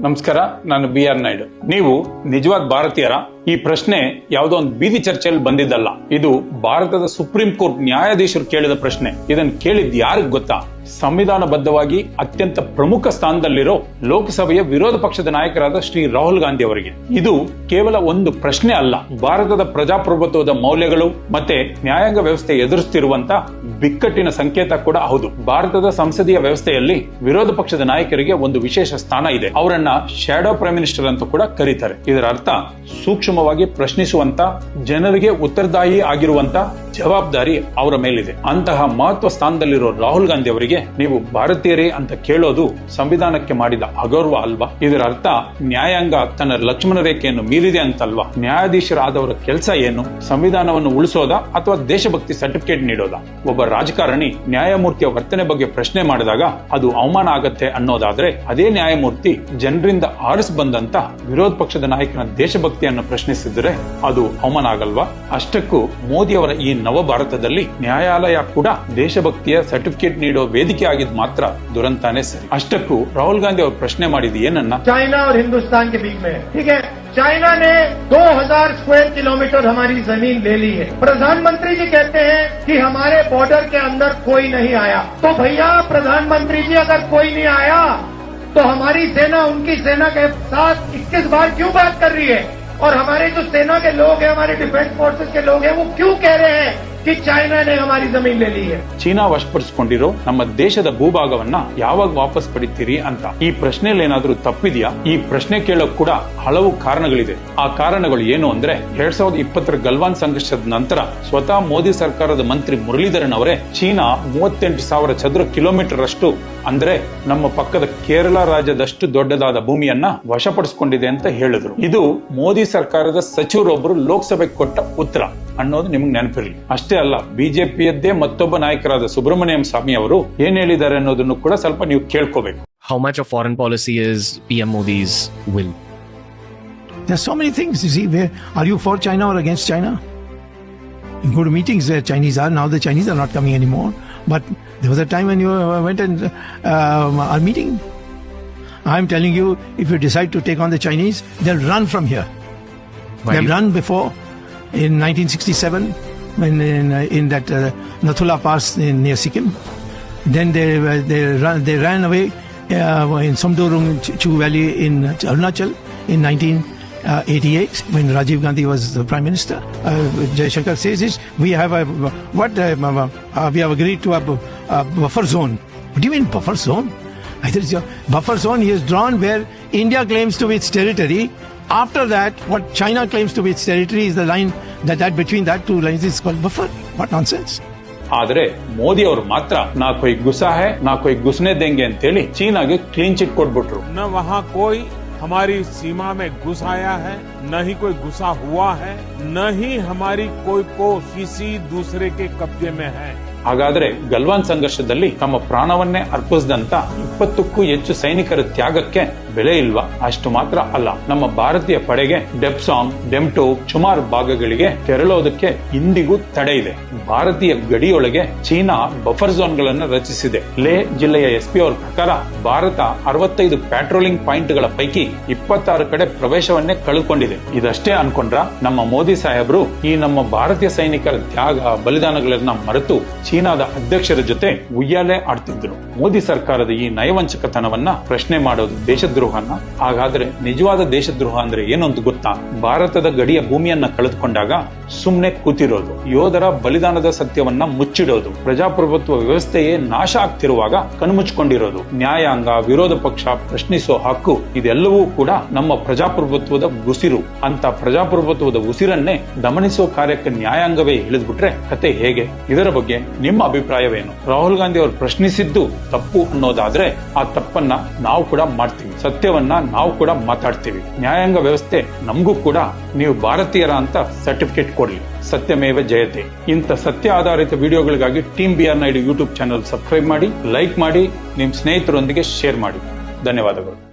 ನಮಸ್ಕಾರ ನಾನು B R Naidu. ನೀವು ನಿಜವಾದ ಭಾರತೀಯರ? ಈ ಪ್ರಶ್ನೆ ಯಾವುದೋ ಒಂದು ಬೀದಿ ಚರ್ಚೆಯಲ್ಲಿ ಬಂದಿದ್ದಲ್ಲ. ಇದು ಭಾರತದ ಸುಪ್ರೀಂ ಕೋರ್ಟ್ ನ್ಯಾಯಾಧೀಶರು ಕೇಳಿದ ಪ್ರಶ್ನೆ. ಇದನ್ನು ಕೇಳಿದ್ ಯಾರಿಗ್ ಗೊತ್ತಾ? ಸಂವಿಧಾನಬದ್ಧವಾಗಿ ಅತ್ಯಂತ ಪ್ರಮುಖ ಸ್ಥಾನದಲ್ಲಿರೋ ಲೋಕಸಭೆಯ ವಿರೋಧ ಪಕ್ಷದ ನಾಯಕರಾದ ಶ್ರೀ ರಾಹುಲ್ ಗಾಂಧಿ ಅವರಿಗೆ. ಇದು ಕೇವಲ ಒಂದು ಪ್ರಶ್ನೆ ಅಲ್ಲ. ಭಾರತದ ಪ್ರಜಾಪ್ರಭುತ್ವದ ಮೌಲ್ಯಗಳು ಮತ್ತೆ ನ್ಯಾಯಾಂಗ ವ್ಯವಸ್ಥೆ ಎದುರಿಸುತ್ತಿರುವಂತ ಬಿಕ್ಕಟ್ಟಿನ ಸಂಕೇತ ಕೂಡ ಹೌದು. ಭಾರತದ ಸಂಸದೀಯ ವ್ಯವಸ್ಥೆಯಲ್ಲಿ ವಿರೋಧ ಪಕ್ಷದ ನಾಯಕರಿಗೆ ಒಂದು ವಿಶೇಷ ಸ್ಥಾನ ಇದೆ. ಅವರನ್ನ ಶ್ಯಾಡೋ ಪ್ರೈಮ್ ಮಿನಿಸ್ಟರ್ ಅಂತ ಕೂಡ ಕರೀತಾರೆ. ಇದರ ಅರ್ಥ ಸೂಕ್ಷ್ಮವಾಗಿ ಪ್ರಶ್ನಿಸುವಂತ ಜನರಿಗೆ ಉತ್ತರದಾಯಿ ಆಗಿರುವಂತ ಜವಾಬ್ದಾರಿ ಅವರ ಮೇಲಿದೆ. ಅಂತಹ ಮಹತ್ವ ಸ್ಥಾನದಲ್ಲಿರೋ ರಾಹುಲ್ ಗಾಂಧಿ ಅವರಿಗೆ ನೀವು ಭಾರತೀಯರೇ ಅಂತ ಕೇಳೋದು ಸಂವಿಧಾನಕ್ಕೆ ಮಾಡಿದ ಅಗೌರವ ಅಲ್ವಾ? ಇದರ ಅರ್ಥ ನ್ಯಾಯಾಂಗ ತನ್ನ ಲಕ್ಷ್ಮಣ ರೇಖೆಯನ್ನು ಮೀರಿದೆ ಅಂತಲ್ವಾ? ನ್ಯಾಯಾಧೀಶರಾದವರ ಕೆಲಸ ಏನು? ಸಂವಿಧಾನವನ್ನು ಉಳಿಸೋದ ಅಥವಾ ದೇಶಭಕ್ತಿ ಸರ್ಟಿಫಿಕೇಟ್ ನೀಡೋದಾ? ಒಬ್ಬ ರಾಜಕಾರಣಿ ನ್ಯಾಯಮೂರ್ತಿಯ ವರ್ತನೆ ಬಗ್ಗೆ ಪ್ರಶ್ನೆ ಮಾಡಿದಾಗ ಅದು ಅವಮಾನ ಆಗತ್ತೆ ಅನ್ನೋದಾದ್ರೆ ಅದೇ ನ್ಯಾಯಮೂರ್ತಿ ಜನರಿಂದ ಆರಿಸ್ ಬಂದಂತ ವಿರೋಧ ಪಕ್ಷದ ನಾಯಕನ ದೇಶಭಕ್ತಿಯನ್ನು ಪ್ರಶ್ನಿಸಿದ್ರೆ ಅದು ಅವಮಾನ ಆಗಲ್ವಾ? ಅಷ್ಟಕ್ಕೂ ಮೋದಿ ಅವರ ಈ ನವ ಭಾರತದಲ್ಲಿ ನ್ಯಾಯಾಲಯ ಕೂಡ ದೇಶಭಕ್ತಿಯ ಸರ್ಟಿಫಿಕೇಟ್ ನೀಡೋ ವೇದಿಕೆ ಆಗಿದ್ ಮಾತ್ರ ದುರಂತಾನೆ ಸರಿ ಅಷ್ಟಕ್ಕೂ ರಾಹುಲ್ ಗಾಂಧಿ ಅವರು ಪ್ರಶ್ನೆ ಮಾಡಿದ ಏನನ್ನ चाइना और हिंदुस्तान के बीच में है ठीक है चाइना ने 2000 स्क्वायर किलोमीटर हमारी जमीन ले ली है प्रधानमंत्री जी कहते हैं कि हमारे बॉर्डर के अंदर कोई नहीं आया तो भैया प्रधानमंत्री जी अगर कोई नहीं आया तो हमारी सेना उनकी सेना के साथ 21 बार क्यों बात कर रही है और हमारे जो सेना के लोग हैं, हमारे डिफेंस फोर्सेस के लोग हैं, वो क्यों कह रहे हैं? कि चाइना ने हमारी जमीन ले ली है ಚೀನಾ ವಶಪಡಿಸಿಕೊಂಡಿರೋ ನಮ್ಮ ದೇಶದ ಭೂಭಾಗವನ್ನ ಯಾವಾಗ ವಾಪಸ್ ಪಡಿತೀರಿ ಅಂತ ಈ ಪ್ರಶ್ನೆಯಲ್ಲಿ ಏನಾದ್ರೂ ತಪ್ಪಿದೆಯಾ ಈ ಪ್ರಶ್ನೆ ಕೇಳೋಕ್ ಕೂಡ ಹಲವು ಕಾರಣಗಳಿದೆ ಆ ಕಾರಣಗಳು ಏನು ಅಂದ್ರೆ ಎರಡ್ ಸಾವಿರದ ಇಪ್ಪತ್ತರ ಗಲ್ವಾನ್ ಸಂಘರ್ಷದ ನಂತರ ಸ್ವತಃ ಮೋದಿ ಸರ್ಕಾರದ ಮಂತ್ರಿ ಮುರಳೀಧರನ್ ಅವರೇ ಚೀನಾ ಮೂವತ್ತೆಂಟು ಸಾವಿರ ಚದುರ ಕಿಲೋಮೀಟರ್ ಅಷ್ಟು ಅಂದ್ರೆ ನಮ್ಮ ಪಕ್ಕದ ಕೇರಳ ರಾಜ್ಯದಷ್ಟು ದೊಡ್ಡದಾದ ಭೂಮಿಯನ್ನ ವಶಪಡಿಸಿಕೊಂಡಿದೆ ಅಂತ ಹೇಳಿದ್ರು ಇದು ಮೋದಿ ಸರ್ಕಾರದ ಸಚಿವರೊಬ್ಬರು ಲೋಕಸಭೆಗೆ ಕೊಟ್ಟ ಉತ್ತರ ಅನ್ನೋದು ನಿಮ್ಗೆ ನೆನಪಿರಲಿ ಅಷ್ಟೇ ಅಲ್ಲ ಬಿಜೆಪಿಯದ್ದೇ ಮತ್ತೊಬ್ಬ ನಾಯಕರಾದ ಸುಬ್ರಹ್ಮಣ್ಯಂ ಸ್ವಾಮಿ ಅವರು ಏನ್ ಹೇಳಿದ್ದಾರೆ ಅನ್ನೋದನ್ನು ಕೂಡ ಸ್ವಲ್ಪ ನೀವು ಕೇಳ್ಕೋಬೇಕು how much of foreign policy is PM Modi's will? There's so many things. You see, where are you for China or against China? You go to meetings where Chinese are. Now the Chinese are not coming anymore. But there was a time when you uh, went and um, are meeting. I'm telling you, if you decide to take on the Chinese, they'll run from here. Why They've do you- run before in 1967 in, uh, in that uh, Nathula Pass in, near Sikkim. Then they uh, they ran they ran away uh, in Samdurung Chu Valley in Arunachal in 1988 when Rajiv Gandhi was the prime minister. Uh, Jai Shankar says we have a what uh, we have agreed to a, a buffer zone. What do you mean buffer zone? It's your buffer zone he has drawn where India claims to be its territory. After that, what China claims to be its territory is the line that, that between that two lines is called buffer. What nonsense! ಆದ್ರೆ ಮೋದಿ ಅವರು ಮಾತ್ರ ನಾ ಕೊಯ್ ಗುಸಾ ಹೇ ನಾ ಕೊಯ್ ಗುಸ್ನೆ ದೇಂಗೆ ಅಂತೇಳಿ ಚೀನಾಗೆ clean chit ಕೊಟ್ಬಿಟ್ರು न वहाँ कोई हमारी सीमा में घुस आया है न ही कोई घुसा हुआ है न ही हमारी कोई को किसी दूसरे के कब्जे में है ಹಾಗಾದ್ರೆ ಗಲ್ವಾನ್ ಸಂಘರ್ಷದಲ್ಲಿ ತಮ್ಮ ಪ್ರಾಣವನ್ನೇ ಅರ್ಪಿಸಿದಂತ ಇಪ್ಪತ್ತಕ್ಕೂ ಹೆಚ್ಚು ಸೈನಿಕರ ತ್ಯಾಗಕ್ಕೆ ಬೆಲೆ ಇಲ್ವಾ? ಅಷ್ಟು ಮಾತ್ರ ಅಲ್ಲ. ನಮ್ಮ ಭಾರತೀಯ ಪಡೆಗೆ ಡೆಪ್ಸಾಂಗ್ ಡೆಮ್ಟೋ ಸುಮಾರು ಭಾಗಗಳಿಗೆ ತೆರಳೋದಕ್ಕೆ ಇಂದಿಗೂ ತಡೆ ಇದೆ. ಭಾರತೀಯ ಗಡಿಯೊಳಗೆ ಚೀನಾ ಬಫರ್ ಝೋನ್ಗಳನ್ನು ರಚಿಸಿದೆ. ಲೇ ಜಿಲ್ಲೆಯ ಎಸ್ಪಿ ಅವರ ಪ್ರಕಾರ ಭಾರತ ಅರವತ್ತೈದು ಪ್ಯಾಟ್ರೋಲಿಂಗ್ ಪಾಯಿಂಟ್ಗಳ ಪೈಕಿ ಇಪ್ಪತ್ತಾರು ಕಡೆ ಪ್ರವೇಶವನ್ನೇ ಕಳೆದುಕೊಂಡಿದೆ ಇದಷ್ಟೇ ಅನ್ಕೊಂಡ್ರ ನಮ್ಮ ಮೋದಿ ಸಾಹೇಬರು ಈ ನಮ್ಮ ಭಾರತೀಯ ಸೈನಿಕರ ತ್ಯಾಗ, ಬಲಿದಾನಗಳನ್ನ ಮರೆತು ಚೀನಾದ ಅಧ್ಯಕ್ಷರ ಜೊತೆ ಉಯ್ಯಾಲೆ ಆಡ್ತಿದ್ರು. ಮೋದಿ ಸರ್ಕಾರದ ಈ ನಯವಂಚಕತನವನ್ನ ಪ್ರಶ್ನೆ ಮಾಡೋದು ದೇಶದ್ರೋಹನ? ಹಾಗಾದ್ರೆ ನಿಜವಾದ ದೇಶದ್ರೋಹ ಅಂದ್ರೆ ಏನು ಅಂತ ಗೊತ್ತಾ? ಭಾರತದ ಗಡಿಯ ಭೂಮಿಯನ್ನ ಕಳೆದುಕೊಂಡಾಗ ಸುಮ್ನೆ ಕೂತಿರೋದು, ಯೋಧರ ಬಲಿದಾನದ ಸತ್ಯವನ್ನ ಮುಚ್ಚಿಡೋದು, ಪ್ರಜಾಪ್ರಭುತ್ವ ವ್ಯವಸ್ಥೆಯೇ ನಾಶ ಆಗ್ತಿರುವಾಗ ಕಣ್ಮುಚ್ಕೊಂಡಿರೋದು, ನ್ಯಾಯಾಂಗ, ವಿರೋಧ ಪಕ್ಷ ಪ್ರಶ್ನಿಸೋ ಹಕ್ಕು ಇದೆಲ್ಲವೂ ಕೂಡ ನಮ್ಮ ಪ್ರಜಾಪ್ರಭುತ್ವದ ಉಸಿರು. ಅಂತ ಪ್ರಜಾಪ್ರಭುತ್ವದ ಉಸಿರನ್ನೇ ದಮನಿಸೋ ಕಾರ್ಯಕ್ಕೆ ನ್ಯಾಯಾಂಗವೇ ಇಳಿದ್ಬಿಟ್ರೆ ಕತೆ ಹೇಗೆ? ಇದರ ಬಗ್ಗೆ ನಿಮ್ಮ ಅಭಿಪ್ರಾಯವೇನು? ರಾಹುಲ್ ಗಾಂಧಿ ಅವರು ಪ್ರಶ್ನಿಸಿದ್ದು ತಪ್ಪು ಅನ್ನೋದಾದ್ರೆ ಆ ತಪ್ಪನ್ನ ನಾವು ಕೂಡ ಮಾಡ್ತೀವಿ. ಸತ್ಯವನ್ನ ನಾವು ಕೂಡ ಮಾತಾಡ್ತೀವಿ. ನ್ಯಾಯಾಂಗ ವ್ಯವಸ್ಥೆ ನಮಗೂ ಕೂಡ ನೀವು ಭಾರತೀಯರ ಅಂತ ಸರ್ಟಿಫಿಕೇಟ್ ಕೊಡ್ಲಿ. ಸತ್ಯಮೇವ ಜಯತೆ. ಇಂಥ ಸತ್ಯ ಆಧಾರಿತ ವಿಡಿಯೋಗಳಿಗಾಗಿ team B R Naidu YouTube channel subscribe ಮಾಡಿ ಲೈಕ್ ಮಾಡಿ ನಿಮ್ಮ ಸ್ನೇಹಿತರೊಂದಿಗೆ ಶೇರ್ ಮಾಡಿ. ಧನ್ಯವಾದಗಳು.